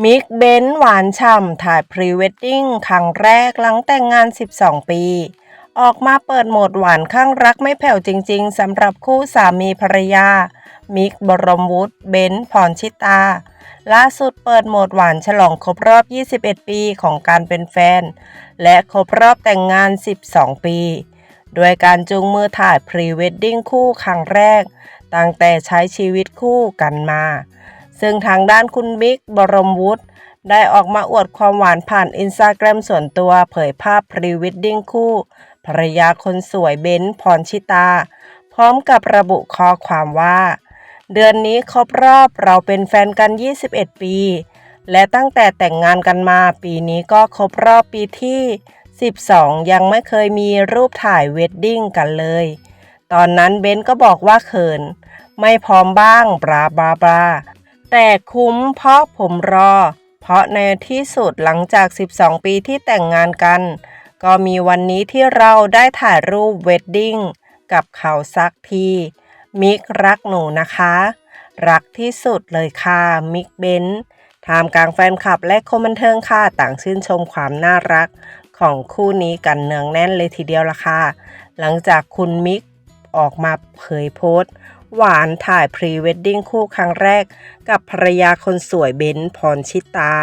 มิกเบนหวานฉ่ำถ่ายพรีเวดดิ้งครั้งแรกหลังแต่งงาน 12 ปี ออกมาเปิดโหมดหวานข้างรักไม่แผ่วจริง ๆสำหรับคู่สามีภรรยา มิกบรมวุฒิเบนพรชิตา ล่าสุดเปิดโหมดหวานฉลองครบรอบ 21 ปีของการเป็นแฟน และครบรอบแต่งงาน 12 ปีด้วยการจูงมือถ่ายพรีเวดดิ้งคู่ครั้งแรก ตั้งแต่ใช้ชีวิตคู่กันมา ซึ่งทางด้านคุณมิกบรมวุฒิได้ออกมาอวดความหวานผ่านอินสตาแกรมส่วนตัวเผยภาพพรีเวดดิ้งคู่ภรรยาคนสวยเบนซ์พรชิตา พร้อมกับระบุข้อความว่า เดือนนี้ครบรอบเราเป็นแฟนกัน 21 ปี และตั้งแต่แต่งงานกันมาปีนี้ก็ครบรอบปีที่ 12 ยังไม่เคยมีรูปถ่ายเวดดิ้งกันเลย ตอนนั้นเบนซ์ก็บอกว่าเขิน ไม่พร้อมบ้างบราบราบรา แต่คุ้มเพราะผมรอ เพราะในที่สุดหลังจาก 12 ปีที่แต่งงานกัน ก็มีวันนี้ที่เราได้ถ่ายรูปเวดดิ้งกับเขาสักที มิกรักหนูนะคะ รักที่สุดเลยค่ะ มิกเบนทามกลางแฟนคลับและคนบันเทิงค่ะ ต่างชื่นชมความน่ารักของคู่นี้กันเนืองแน่นเลยทีเดียวละค่ะ หลังจากคุณมิกออกมาเผยโพสต์ หวานถ่ายพรีเวดดิ้งคู่ครั้งแรก กับภรรยาคนสวยเบนซ์พรชิตา